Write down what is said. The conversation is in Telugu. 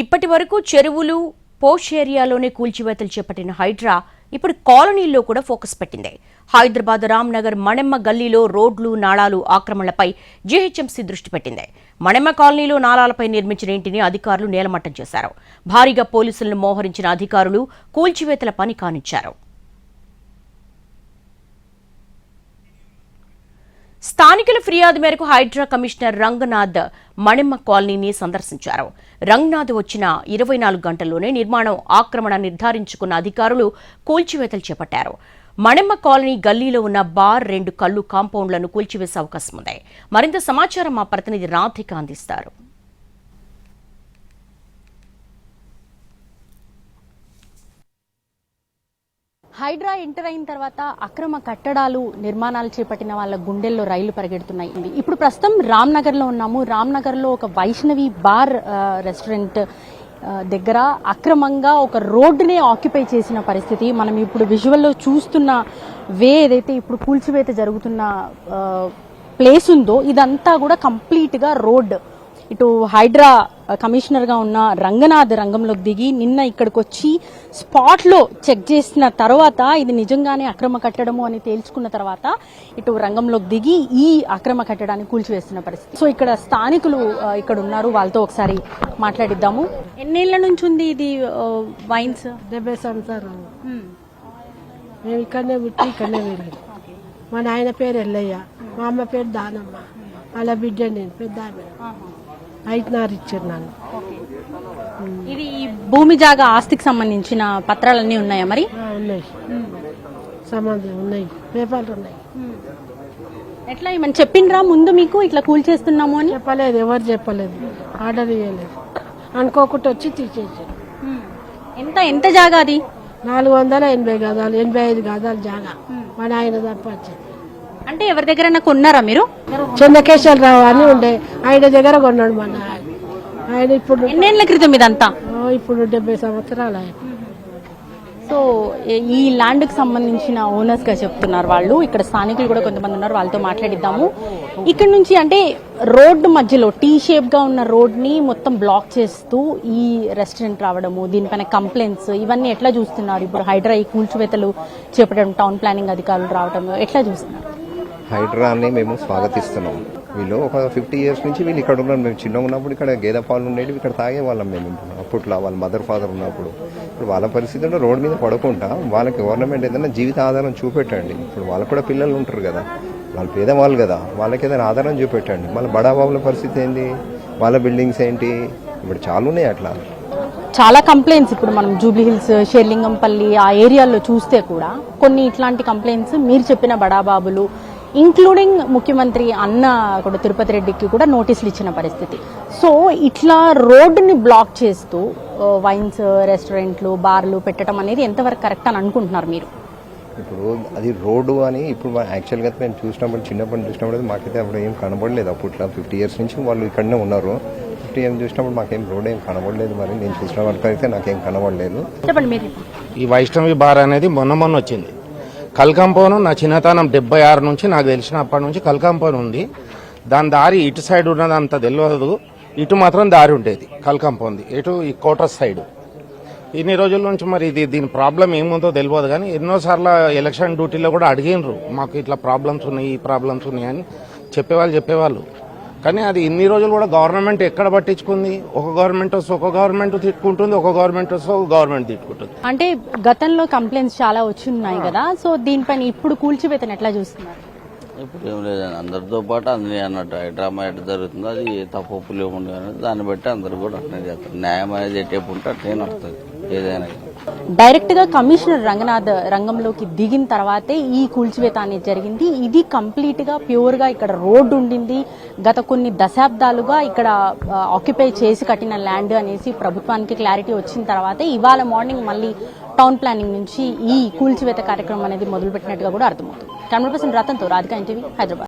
ఇప్పటి వరకు చెరువులు పోష్ ఏరియాలోనే కూల్చివేతలు చేపట్టిన హైడ్రా ఇప్పుడు కాలనీల్లో కూడా ఫోకస్ పెట్టింది. హైదరాబాద్ రామ్నగర్ మణెమ్మ గల్లీలో రోడ్లు నాళాలు ఆక్రమణలపై జీహెచ్ఎంసీ దృష్టి పెట్టింది. మణెమ్మ కాలనీలో నాళాలపై నిర్మించిన ఇంటిని అధికారులు నేలమట్టం చేశారు. భారీగా పోలీసులను మోహరించిన అధికారులు కూల్చివేతల పని కానిచ్చారు. స్థానికుల ఫిర్యాదు మేరకు హైడ్రా కమిషనర్ రంగనాథ్ మణిమ్మ కాలనీని సందర్శించారు. రంగనాథ్ వచ్చిన ఇరవై నాలుగు గంటల్లోనే నిర్మాణం ఆక్రమణ నిర్ధారించుకున్న అధికారులు కూల్చివేతలు చేపట్టారు. మణిమ్మ కాలనీ గల్లీలో ఉన్న బార్ రెండు కళ్ళు కాంపౌండ్లను కూల్చివేసే అవకాశం ఉంది. మరింత సమాచారం మా ప్రతినిధి రాధిక అందిస్తారు. హైడ్రా ఎంటర్ అయిన తర్వాత అక్రమ కట్టడాలు నిర్మాణాలు చేపట్టిన వాళ్ళ గుండెల్లో రైలు పరిగెడుతున్నాయి. ఇప్పుడు ప్రస్తుతం రామ్నగర్లో ఉన్నాము. రామ్నగర్లో ఒక వైష్ణవి బార్ రెస్టారెంట్ దగ్గర అక్రమంగా ఒక రోడ్డునే ఆక్యుపై చేసిన పరిస్థితి. మనం ఇప్పుడు విజువల్లో చూస్తున్న వే ఏదైతే ఇప్పుడు కూల్చివేత జరుగుతున్న ప్లేస్ ఉందో ఇదంతా కూడా కంప్లీట్గా రోడ్ ఇటు హైడ్రా కమిషనర్గా ఉన్న రంగనాథ్ రంగంలోకి దిగి నిన్న ఇక్కడికి వచ్చి స్పాట్లో చెక్ చేసిన తర్వాత ఇది నిజంగానే అక్రమ కట్టడము అని తేల్చుకున్న తర్వాత ఇటు రంగంలోకి దిగి ఈ అక్రమ కట్టడాన్ని కూల్చివేస్తున్న పరిస్థితి. సో ఇక్కడ స్థానికులు ఇక్కడ ఉన్నారు. వాళ్ళతో ఒకసారి మాట్లాడిద్దాము. ఎన్నేళ్ళ నుంచి ఉంది ఇది వైన్స్? డెబ్బై సంవత్సరాలు. మేము ఇక్కడనే పుట్టి ఇక్కడనే మా నాయన పేరు ఎల్లయ్య మా అమ్మ పేరు దానమ్మ వాళ్ళ బిడ్డ నేను పెద్ద ఆమె. ఐదున్నర ఇచ్చారు నన్ను. ఇది ఈ భూమి జాగా ఆస్తికి సంబంధించిన పత్రాలన్నీ ఉన్నాయా మరి? ఉన్నాయి. సంబంధం ఉన్నాయి. పేపర్లు ఉన్నాయి. ఎట్లా ఏమని చెప్పిండ్రా ముందు మీకు ఇట్లా కూల్చేస్తున్నాము అని? చెప్పలేదు ఎవరు చెప్పలేదు. ఆర్డర్ ఇవ్వలేదు అనుకోకుండా వచ్చి తీసేసారు. ఎంత ఎంత జాగా అది? నాలుగు వందల ఎనభై గదాలు ఎనభై ఐదు గదాలు జాగా. మా నాయన తప్ప వచ్చింది. అంటే ఎవరి దగ్గర కొన్నారా మీరు? చంద్రకేశ్వరరావు అని ఉండే. ఆయన దగ్గర కొన్నాడు మా నాయన ఆయన ఇప్పుడు ఎన్నేళ్ళ క్రితం ఇదంతా? ఇప్పుడు డెబ్బై సంవత్సరాలు ఆయన. సో ఈ ల్యాండ్కి సంబంధించిన ఓనర్స్గా చెప్తున్నారు వాళ్ళు. ఇక్కడ స్థానికులు కూడా కొంతమంది ఉన్నారు వాళ్ళతో మాట్లాడిద్దాము. ఇక్కడ నుంచి అంటే రోడ్డు మధ్యలో టీ షేప్గా ఉన్న రోడ్ని మొత్తం బ్లాక్ చేస్తూ ఈ రెస్టారెంట్ రావడము దీనిపైన కంప్లైంట్స్ ఇవన్నీ ఎట్లా చూస్తున్నారు? ఇప్పుడు హైడ్రా ఈ కూల్చివేతలు చేపట్టడం టౌన్ ప్లానింగ్ అధికారులు రావడం ఎట్లా చూస్తున్నారు? హైడ్రాని మేము స్వాగతిస్తున్నాం. వీళ్ళు ఒక ఫిఫ్టీ ఇయర్స్ నుంచి వీళ్ళు ఇక్కడ ఉన్నారు. మేము చిన్నగా ఉన్నప్పుడు ఇక్కడ గేదె పాలు ఉండేవి ఇక్కడ తాగే వాళ్ళం మేము అప్పట్లో వాళ్ళ మదర్ ఫాదర్ ఉన్నప్పుడు. ఇప్పుడు వాళ్ళ పరిస్థితుల్లో రోడ్డు మీద పడకుండా వాళ్ళకి గవర్నమెంట్ ఏదైనా జీవిత ఆధారం చూపెట్టండి. ఇప్పుడు వాళ్ళకు కూడా పిల్లలు ఉంటారు కదా. వాళ్ళు పేదవాళ్ళు కదా. వాళ్ళకి ఏదైనా ఆధారం చూపెట్టండి. మళ్ళీ బడాబాబుల పరిస్థితి ఏంటి? వాళ్ళ బిల్డింగ్స్ ఏంటి? ఇప్పుడు చాలా ఉన్నాయి అట్లా. చాలా కంప్లైంట్స్ ఇప్పుడు మనం జూబ్లీ హిల్స్ షేర్లింగంపల్లి ఆ ఏరియాలో చూస్తే కూడా కొన్ని ఇట్లాంటి కంప్లైంట్స్ మీరు చెప్పిన బడాబాబులు ఇంక్లూడింగ్ ముఖ్యమంత్రి అన్న కూడా తిరుపతి రెడ్డికి కూడా నోటీసులు ఇచ్చిన పరిస్థితి. సో ఇట్లా రోడ్డుని బ్లాక్ చేస్తూ వైన్స్ రెస్టారెంట్లు బార్లు పెట్టడం అనేది ఎంతవరకు కరెక్ట్ అని అనుకుంటున్నారు మీరు? ఇప్పుడు అది రోడ్డు అని ఇప్పుడు యాక్చువల్గా అయితే మేము చూసినప్పుడు చిన్నప్పుడు చూసినప్పుడు అయితే మాకైతే అప్పుడు ఏం కనబడలేదు. అప్పట్లో ఫిఫ్టీ ఇయర్స్ నుంచి వాళ్ళు ఇక్కడనే ఉన్నారు. ఫిఫ్టీ ఇయర్స్ చూసినప్పుడు మాకేం రోడ్ ఏం కనబడలేదు మరి. నేను చూసిన వరకు అయితే నాకేం కనబడలేదు. చెప్పండి మీరు. ఈ వైష్ణవి బార్ అనేది మొన్న మొన్న వచ్చింది. కల్కంపోను నా చిన్నతనం డెబ్బై ఆరు నుంచి నాకు తెలిసినప్పటి నుంచి కల్కంపోను ఉంది. దాని దారి ఇటు సైడ్ ఉన్నది అంత తెలియదు. ఇటు మాత్రం దారి ఉండేది కల్కంపోంది. ఇటు ఈ కోట సైడ్. ఇన్ని రోజుల నుంచి మరి ఇది దీని ప్రాబ్లం ఏముందో తెలియదు కానీ ఎన్నోసార్లు ఎలక్షన్ డ్యూటీలో కూడా అడిగినరు మాకు ఇట్లా ప్రాబ్లమ్స్ ఉన్నాయి ఈ ప్రాబ్లమ్స్ ఉన్నాయి అని చెప్పేవాళ్ళు చెప్పేవాళ్ళు. కానీ అది ఇన్ని రోజులు కూడా గవర్నమెంట్ ఎక్కడ పట్టించుకుంది? ఒక గవర్నమెంట్ వస్తే ఒక గవర్నమెంట్ తిట్టుకుంటుంది ఒక గవర్నమెంట్ వస్తే ఒక గవర్నమెంట్ తిట్టుకుంటుంది. అంటే గతంలో కంప్లైంట్స్ చాలా వచ్చి ఉన్నాయి కదా. సో దీనిపైన ఇప్పుడు కూల్చివేతను ఎట్లా చూస్తున్నారు? ఇప్పుడు ఏం లేదండి అందరితో పాటు అన్ని అన్నట్టు. డ్రామా ఎట్లా జరుగుతుందో అది తప్పులు ఏముండే అనేది దాన్ని బట్టి అందరు కూడా అట్నే చేస్తారు. న్యాయం అనేది ఎట్టేపు ఉంటే అట్లే నడుస్తుంది ఏదైనా డైరెక్ట్గా కమిషనర్ రంగనాథ్ రంగంలోకి దిగిన తర్వాతే ఈ కూల్చివేత అనేది జరిగింది. ఇది కంప్లీట్గా ప్యూర్గా ఇక్కడ రోడ్డు ఉండింది. గత కొన్ని దశాబ్దాలుగా ఇక్కడ ఆక్యుపై చేసి కట్టిన ల్యాండ్ అనేసి ప్రభుత్వానికి క్లారిటీ వచ్చిన తర్వాతే ఇవాళ మార్నింగ్ మళ్ళీ టౌన్ ప్లానింగ్ నుంచి ఈ కూల్చివేత కార్యక్రమం అనేది మొదలుపెట్టినట్టుగా కూడా అర్థమవుతుంది. Camera person రతన్తో Radhika NTV Hyderabad